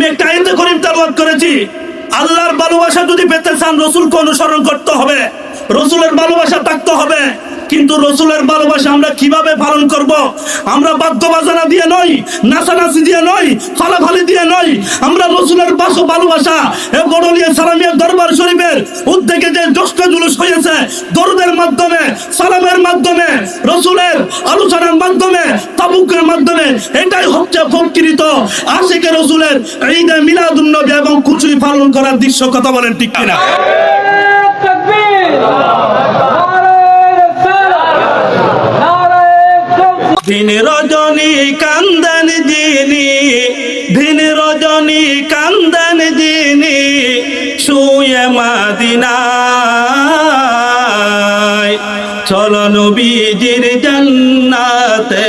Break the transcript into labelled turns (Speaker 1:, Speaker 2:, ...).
Speaker 1: আমি একটা আইনতে করিম তালবাদ করেছি। আল্লাহর ভালোবাসা যদি পেতে চান, রসুলকে অনুসরণ করতে হবে। রসুলের ভালোবাসা থাকতে হবে। কিন্তু রসুলের ভালোবাসা আমরা কীভাবে পালন করব? আমরা বাদ্য বাজানা দিয়ে নই, নাচানাচি দিয়ে নই, ফালাফালি দিয়ে নই। আমরা রসুলের বাসো ভালোবাসা, এ বড়লিয়া সালামিয়া দরবার শরীফের উদ্যোগে যে জ্যেষ্ঠ জুলুস হয়েছে দরুদের মাধ্যমে, সালামের মাধ্যমে রসুলের আলোচনার মাধ্যমে নৌকার মাধ্যমে এটাই হচ্ছে প্রকৃত। আশেকের রসুলের ঈদে মিলাদুন নবী এবং খুশি পালন করার দৃশ্য কথা বলেন ঠিক কিনা? দিন রজনী কান্দন দিনী, দিন রজনী কান্দন দিনী শুয়ে মাদিনায়। চল নবীজির জান্নাতে